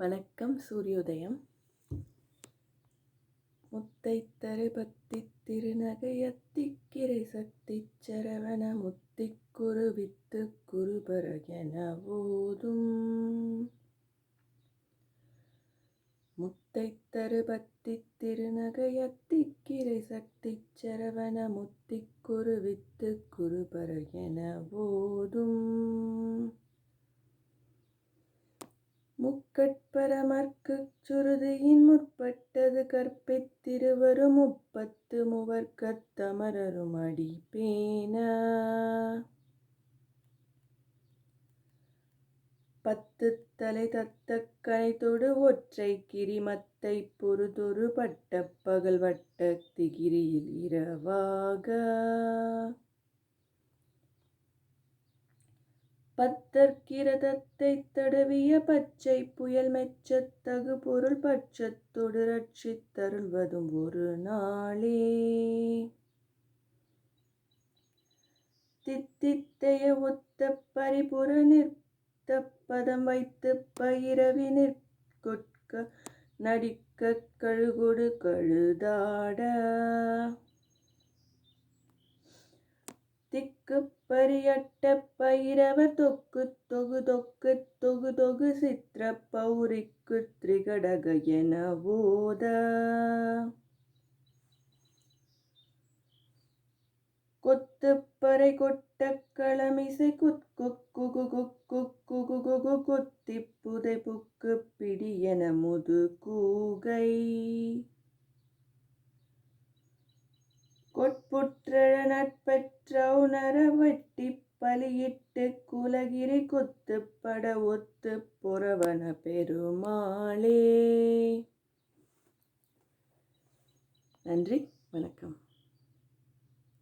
வணக்கம் சூரியோதயம். முத்தை தருபத்தி திருநகையத்திக்கிரை சக்தி சரவண முத்திக்குரு வித்து குருபர என ஓதும். முத்தை தருபத்தி திருநகையத்திக்கிரை சக்தி சரவண முத்திக்குரு வித்து குருபர என ஓதும். முக்கட்பரமர்க்குச் சுருதியின் முற்பட்டது கற்பித்திருவரும் முப்பத்து முவர்க்கத்தமரரும் தமரரும் பத்து தலை தத்தக் தொடு ஒற்றை கிரிமத்தை பொறுதொரு பட்ட பகல் வட்ட திகிரியில் இரவாக? பத்தற்கிரதத்தை தடவிய பச்சை புயல் மெச்சத்தகு பொருள் பட்சத்தொடு ரட்சித் தருள்வதும் ஒரு நாளே. தித்தித்தைய ஒத்த பரிபுற நிறுத்த பதம் வைத்து பயிரவி நிற்கொட்க நடிக்க கழுகொடு கழுதாட. திக்கு பரியட்ட பைரவர் தொக்கு தொகு தொக்கு தொகு தொகு சித்திர பௌரிக்கு திரிகடக என போத கொத்துப்பறை கொட்ட களமிசை குத்கு குகு குக்கு குகு குகு குத்தி புதை புக்கு பிடி என முது கூகை கொட்புற்றழ நட்பெற்ற உணர வெட்டி பலியிட்டு குலகிரி குத்துப்பட ஒத்து புறவன பெருமாளே. நன்றி வணக்கம்.